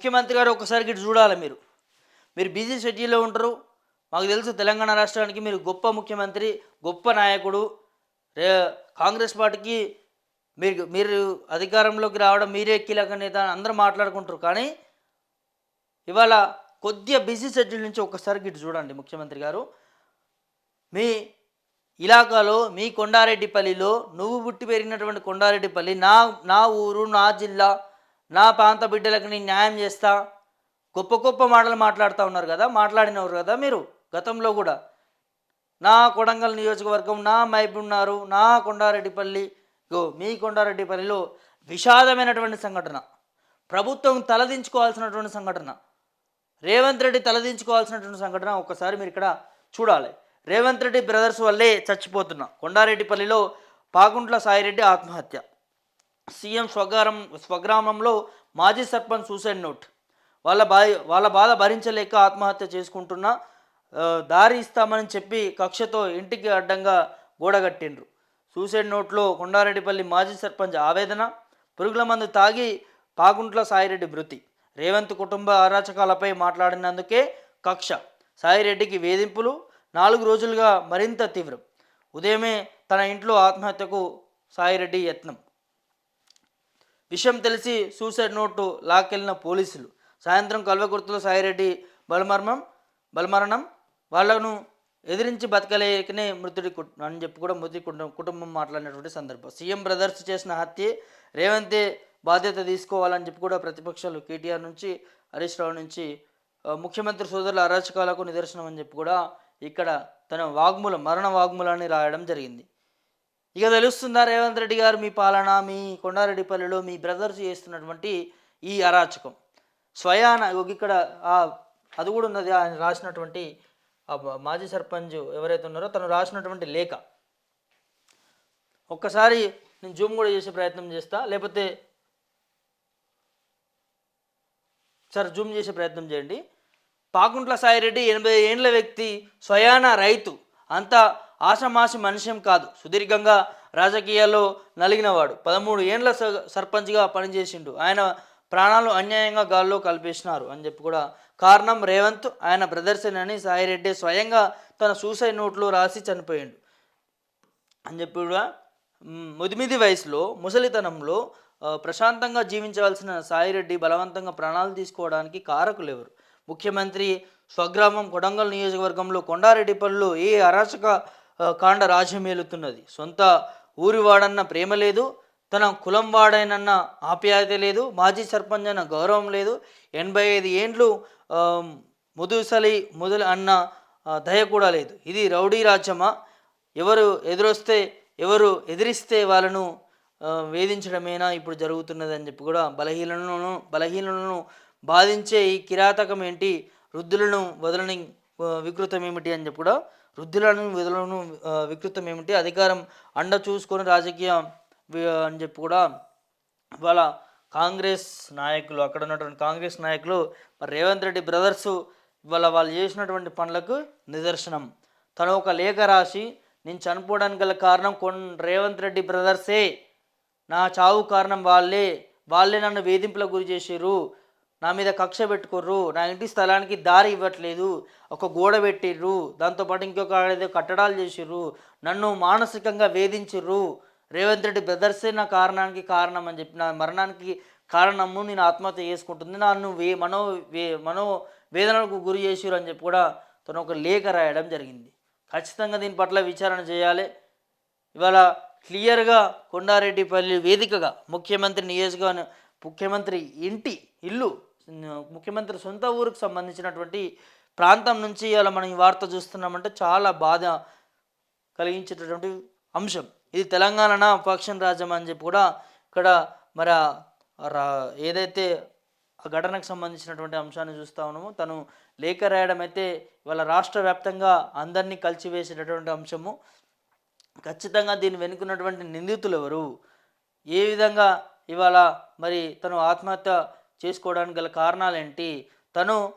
ముఖ్యమంత్రి గారు ఒకసారి ఇటు చూడాలి మీరు. మీరు బిజీ షెడ్యూల్లో ఉంటారు. మాకు తెలుసు తెలంగాణ రాష్ట్రానికి మీరు గొప్ప ముఖ్యమంత్రి గొప్ప నాయకుడు. రే కాంగ్రెస్ పార్టీకి మీరు మీరు అధికారంలోకి రావడం మీరే కీలక నేత అని అందరూ మాట్లాడుకుంటారు. కానీ ఇవాళ కొద్దిగా బిజీ షెడ్యూల్ నుంచి ఒక్కసారి ఇటు చూడండి ముఖ్యమంత్రి గారు. మీ ఇలాకాలో మీ కొండారెడ్డిపల్లిలో నువ్వు పుట్టి పెరిగినటువంటి కొండారెడ్డిపల్లి నా నా ఊరు నా జిల్లా నా ప్రాంత బిడ్డలకు నేను న్యాయం చేస్తా. గొప్ప గొప్ప మాటలు మాట్లాడుతూ ఉన్నారు కదా మాట్లాడినవారు కదా మీరు గతంలో కూడా. నా కొడంగల్ నియోజకవర్గం నా మైపున్నారు నా కొండారెడ్డిపల్లి గో మీ కొండారెడ్డిపల్లిలో విషాదమైనటువంటి సంఘటన. ప్రభుత్వం తలదించుకోవాల్సినటువంటి సంఘటన. రేవంత్ రెడ్డి తలదించుకోవాల్సినటువంటి సంఘటన ఒక్కసారి మీరు ఇక్కడ చూడాలి. రేవంత్ రెడ్డి బ్రదర్స్ వల్లే చచ్చిపోతున్నా. కొండారెడ్డిపల్లిలో పాకుంట్ల సాయిరెడ్డి ఆత్మహత్య. సీఎం స్వగారం స్వగ్రామంలో మాజీ సర్పంచ్ సూసైడ్ నోట్. వాళ్ళ బా వాళ్ళ బాధ భరించలేక ఆత్మహత్య చేసుకుంటున్న దారి ఇస్తామని చెప్పి కక్షతో ఇంటికి అడ్డంగా గోడగట్టిండ్రు సూసైడ్ నోట్లో కొండారెడ్డిపల్లి మాజీ సర్పంచ్ ఆవేదన పురుగుల మందు తాగి పాగుంట్ల సాయిరెడ్డి మృతి. రేవంత్ కుటుంబ అరాచకాలపై మాట్లాడినందుకే కక్ష. సాయిరెడ్డికి వేధింపులు నాలుగు రోజులుగా మరింత తీవ్రం. ఉదయమే తన ఇంట్లో ఆత్మహత్యకు సాయిరెడ్డి యత్నం. విషయం తెలిసి సూసైడ్ నోటు లాక్కెళ్ళిన పోలీసులు. సాయంత్రం కల్వకుర్తిలో సాయిరెడ్డి బలమర్మం బలమరణం వాళ్ళను ఎదిరించి బతకలేకనే మృతుడి అని చెప్పి కూడా మృతి కుటుంబం కుటుంబం మాట్లాడినటువంటి సందర్భం. సీఎం బ్రదర్స్ చేసిన హత్య రేవంతే బాధ్యత తీసుకోవాలని చెప్పి కూడా ప్రతిపక్షాలు కేటీఆర్ నుంచి హరీష్ రావు నుంచి ముఖ్యమంత్రి సోదరుల అరాచకాలకు నిదర్శనం అని చెప్పి కూడా ఇక్కడ తన వాగ్మూలం మరణ వాగ్మూలాన్ని రాయడం జరిగింది. ఇక తెలుస్తుందా రేవంత్ రెడ్డి గారు మీ పాలన మీ కొండారెడ్డిపల్లిలో మీ బ్రదర్స్ చేస్తున్నటువంటి ఈ అరాచకం? స్వయాన ఇక్కడ అది కూడా ఉన్నది ఆయన రాసినటువంటి మాజీ సర్పంచ్ ఎవరైతే ఉన్నారో తను రాసినటువంటి లేఖ. ఒక్కసారి నేను జూమ్ కూడా చేసే ప్రయత్నం చేస్తా లేకపోతే సార్ జూమ్ చేసే ప్రయత్నం చేయండి. పాకుంట్ల సాయిరెడ్డి ఎనభై ఏండ్ల వ్యక్తి స్వయాన రైతు. అంతా ఆషమాషి మనుష్యం కాదు. సుదీర్ఘంగా రాజకీయాల్లో నలిగినవాడు. పదమూడు ఏండ్ల స- సర్పంచ్గా పనిచేసిండు. ఆయన ప్రాణాలు అన్యాయంగా గాల్లో కల్పేసినారు అని చెప్పి కూడా కారణం రేవంత్. ఆయన బ్రదర్సేనని సాయిరెడ్డి స్వయంగా తన సూసైడ్ నోట్లో రాసి చనిపోయిండు. అని చెప్పి కూడా మ్, ముదిమిది వయసులో ముసలితనంలో ప్రశాంతంగా జీవించవలసిన సాయిరెడ్డి బలవంతంగా ప్రాణాలు తీసుకోవడానికి కారకులు ఎవరు ముఖ్యమంత్రి స్వగ్రామం కొడంగల్ నియోజకవర్గంలో కొండారెడ్డిపల్లిలో ఏ అరాచక కాండ రాజ్యమేలుతున్నది సొంత ఊరివాడన్న ప్రేమ లేదు తన కులం వాడైనన్న ఆప్యాయత లేదు మాజీ సర్పంచ్ అన్న గౌరవం లేదు. ఎనభై ఐదు ఏండ్లు ముదుసలి మొదలు అన్న దయ కూడా లేదు. ఇది రౌడీ రాజ్యమా? ఎవరు ఎదురొస్తే ఎవరు ఎదిరిస్తే వాళ్ళను వేధించడమేనా ఇప్పుడు జరుగుతున్నది అని చెప్పి కూడా బలహీనలను బలహీనలను బాధించే ఈ కిరాతకం ఏంటి? వృద్ధులను వదలని వికృతం ఏమిటి అని చెప్పి కూడా వృద్ధులను విధులను వికృతం ఏమిటి అధికారం అండ చూసుకొని రాజకీయం అని చెప్పి కూడా ఇవాళ కాంగ్రెస్ నాయకులు అక్కడ ఉన్నటువంటి కాంగ్రెస్ నాయకులు మరి రేవంత్ రెడ్డి బ్రదర్స్ ఇవాళ వాళ్ళు చేసినటువంటి పనులకు నిదర్శనం. తను ఒక లేఖ రాసి నేను చనిపోవడానికి గల కారణం కొన్ రేవంత్ రెడ్డి బ్రదర్సే. నా చావు కారణం వాళ్ళే. వాళ్ళే నన్ను వేధింపులకు గురి చేసిర్రు. నా మీద కక్ష పెట్టుకుర్రు. నా ఇంటి స్థలానికి దారి ఇవ్వట్లేదు. ఒక గోడ పెట్టిర్రు. దాంతోపాటు ఇంకొక ఏదో కట్టడాలు చేసిర్రు. నన్ను మానసికంగా వేధించిర్రు. రేవంత్ రెడ్డి బ్రదర్సే నా కారణానికి కారణం అని చెప్పి నా మరణానికి కారణము నేను ఆత్మహత్య చేసుకుంటుంది. నన్ను వే మనో వే మనో వేదనలకు గురి చేసిర్రు అని చెప్పి కూడా తను ఒక లేఖ రాయడం జరిగింది. ఖచ్చితంగా దీని పట్ల విచారణ చేయాలి. ఇవాళ క్లియర్గా కొండారెడ్డిపల్లి వేదికగా ముఖ్యమంత్రి నియోజకవర్గ ముఖ్యమంత్రి ఇంటి ఇల్లు ముఖ్యమంత్రి సొంత ఊరికి సంబంధించినటువంటి ప్రాంతం నుంచి ఇవాళ మనం ఈ వార్త చూస్తున్నామంటే చాలా బాధ కలిగించేటటువంటి అంశం. ఇది తెలంగాణ పక్షం రాజ్యం అని చెప్పి కూడా ఇక్కడ మరి రా ఏదైతే ఆ ఘటనకు సంబంధించినటువంటి అంశాన్ని చూస్తా ఉన్నామో తను లేఖ రాయడం అయితే ఇవాళ రాష్ట్ర వ్యాప్తంగా అందరినీ కలిసివేసేటటువంటి అంశము. ఖచ్చితంగా దీన్ని వెనుకున్నటువంటి నిందితులు ఎవరు? ఏ విధంగా ఇవాళ మరి తను ఆత్మహత్య చేసుకోవడానికి గల కారణాలు ఏంటి తను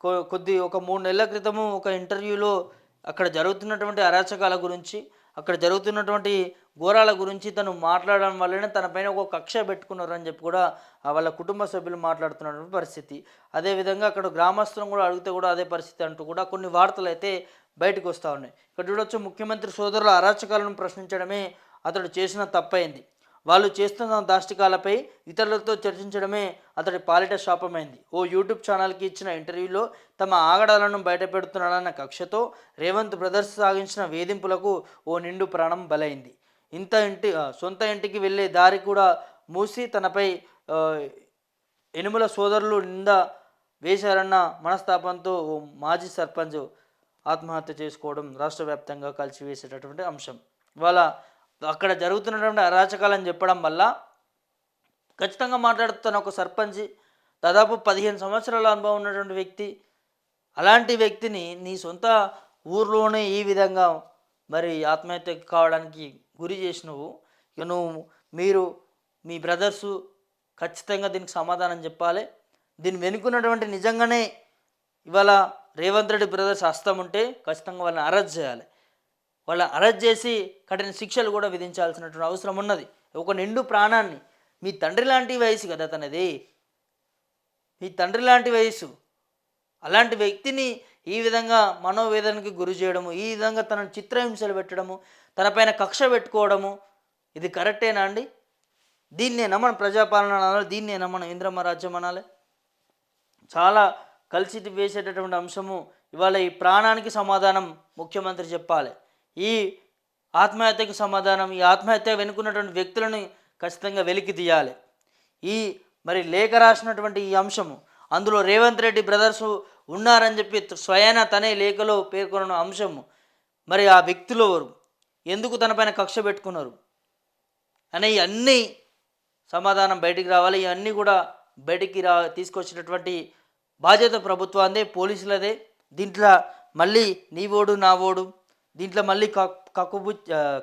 కొ- కొద్ది ఒక మూడు నెలల క్రితము ఒక ఇంటర్వ్యూలో అక్కడ జరుగుతున్నటువంటి అరాచకాల గురించి అక్కడ జరుగుతున్నటువంటి ఘోరాల గురించి తను మాట్లాడడం వల్లనే తన పైన ఒక కక్ష పెట్టుకున్నారు అని చెప్పి కూడా వాళ్ళ కుటుంబ సభ్యులు మాట్లాడుతున్నటువంటి పరిస్థితి. అదేవిధంగా అక్కడ గ్రామస్తులను కూడా అడిగితే కూడా అదే పరిస్థితి అంటూ కూడా కొన్ని వార్తలు అయితే బయటకు వస్తూ ఉన్నాయి. ఇక్కడ చూడొచ్చు ముఖ్యమంత్రి సోదరుల అరాచకాలను ప్రశ్నించడమే అతడు చేసిన తప్పైంది. వాళ్ళు చేస్తున్న దాష్టికాలపై ఇతరులతో చర్చించడమే అతడి పాలిట శాపమైంది. ఓ యూట్యూబ్ ఛానల్కి ఇచ్చిన ఇంటర్వ్యూలో తమ ఆగడాలను బయటపెడుతున్నాడన్న కక్షతో రేవంత్ బ్రదర్స్ సాగించిన వేధింపులకు ఓ నిండు ప్రాణం బలైంది. ఇంత ఇంటి సొంత ఇంటికి వెళ్ళే దారి కూడా మూసి తనపై ఎనుముల సోదరులు నింద వేశారన్న మనస్తాపంతో ఓ మాజీ సర్పంచ్ ఆత్మహత్య చేసుకోవడం రాష్ట్ర వ్యాప్తంగా కలిసివేసేటటువంటి అంశం. ఇవాళ అక్కడ జరుగుతున్నటువంటి అరాచకాలని చెప్పడం వల్ల ఖచ్చితంగా మాట్లాడుతున్న ఒక సర్పంచి దాదాపు పదిహేను సంవత్సరాల అనుభవం ఉన్నటువంటి వ్యక్తి అలాంటి వ్యక్తిని నీ సొంత ఊర్లోనే ఈ విధంగా మరి ఆత్మహత్య కావడానికి గురి చేసినవు. ఇక నువ్వు మీరు మీ బ్రదర్సు ఖచ్చితంగా దీనికి సమాధానం చెప్పాలి. దీని వెనుకున్నటువంటి నిజంగానే ఇవాళ రేవంత్ రెడ్డి బ్రదర్స్ హస్తం ఉంటే ఖచ్చితంగా వాళ్ళని అరెస్ట్ చేయాలి. వాళ్ళ అరెస్ట్ చేసి కఠిన శిక్షలు కూడా విధించాల్సినటువంటి అవసరం ఉన్నది. ఒక నిండు ప్రాణాన్ని. మీ తండ్రి లాంటి వయసు కదా తనది. మీ తండ్రి లాంటి వయసు. అలాంటి వ్యక్తిని ఈ విధంగా మనోవేదనకి గురి చేయడము ఈ విధంగా తనను చిత్రహింసలు పెట్టడము తనపైన కక్ష పెట్టుకోవడము ఇది కరెక్టేనా అండి? దీన్నే నమ్మను ప్రజాపాలన అనాలి దీన్నే నమ్మను ఇంద్రమ్మ రాజ్యం అనాలి. చాలా కలిసి వేసేటటువంటి అంశము. ఇవాళ ఈ ప్రాణానికి సమాధానం ముఖ్యమంత్రి చెప్పాలి. ఈ ఆత్మహత్యకు సమాధానం ఈ ఆత్మహత్య వెనుకున్నటువంటి వ్యక్తులను ఖచ్చితంగా వెలికి తీయాలి. ఈ మరి లేఖ రాసినటువంటి ఈ అంశము అందులో రేవంత్ రెడ్డి బ్రదర్స్ ఉన్నారని చెప్పి స్వయాన తనే లేఖలో పేర్కొన్న అంశము మరి ఆ వ్యక్తులు ఎవరు? ఎందుకు తనపైన కక్ష పెట్టుకున్నారు? అనే అన్నీ సమాధానం బయటికి రావాలి. ఇవన్నీ కూడా బయటికి రా తీసుకొచ్చినటువంటి బాధ్యత ప్రభుత్వాందే పోలీసులదే. దీంట్లో మళ్ళీ నీ ఓడు నా ఓడు. దీంట్లో మళ్ళీ కక్ కక్కుపు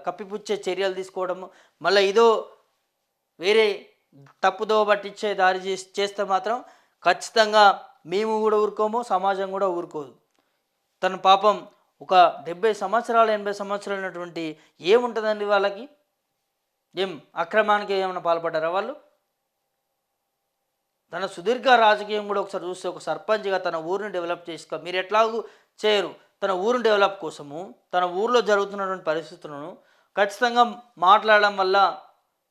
కప్పిపుచ్చే చర్యలు తీసుకోవడము మళ్ళీ ఇదో వేరే తప్పుదో పట్టించే దారి చేసి చేస్తే మాత్రం ఖచ్చితంగా మేము కూడా ఊరుకోము సమాజం కూడా ఊరుకోదు. తన పాపం ఒక డెబ్బై సంవత్సరాలు ఎనభై సంవత్సరాలు ఉన్నటువంటి ఏముంటుందండి వాళ్ళకి? ఏం అక్రమానికి ఏమైనా పాల్పడ్డారా వాళ్ళు? తన సుదీర్ఘ రాజకీయం కూడా ఒకసారి చూస్తే ఒక సర్పంచ్గా తన ఊరిని డెవలప్ చేసుకో మీరు ఎట్లాగూ చేయరు. తన ఊరిని డెవలప్ కోసము తన ఊర్లో జరుగుతున్నటువంటి పరిస్థితులను ఖచ్చితంగా మాట్లాడడం వల్ల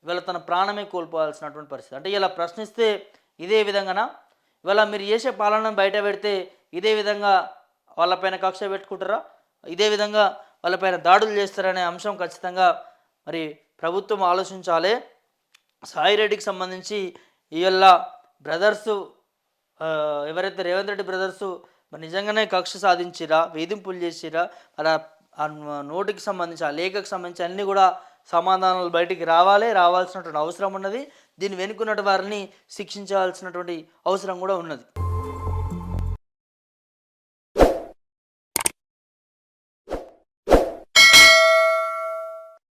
ఇవాళ తన ప్రాణమే కోల్పోవాల్సినటువంటి పరిస్థితి. అంటే ఇలా ప్రశ్నిస్తే ఇదే విధంగానా? ఇవాళ మీరు చేసే పాలనను బయట పెడితే ఇదే విధంగా వాళ్ళపైన కక్ష పెట్టుకుంటారా? ఇదే విధంగా వాళ్ళపైన దాడులు చేస్తారనే అంశం ఖచ్చితంగా మరి ప్రభుత్వం ఆలోచించాలి. సాయిరెడ్డికి సంబంధించి ఇవాళ బ్రదర్సు ఎవరైతే రేవంత్ రెడ్డి బ్రదర్సు మరి నిజంగానే కక్ష సాధించిరా వేధింపులు చేసిరా మరి ఆ- ఆ నోటికి సంబంధించి ఆ లేఖకు సంబంధించి అన్నీ కూడా సమాధానాలు బయటికి రావాలి రావాల్సినటువంటి అవసరం ఉన్నది. దీన్ని వెనుకున్నటువంటి వారిని శిక్షించాల్సినటువంటి అవసరం కూడా ఉన్నది.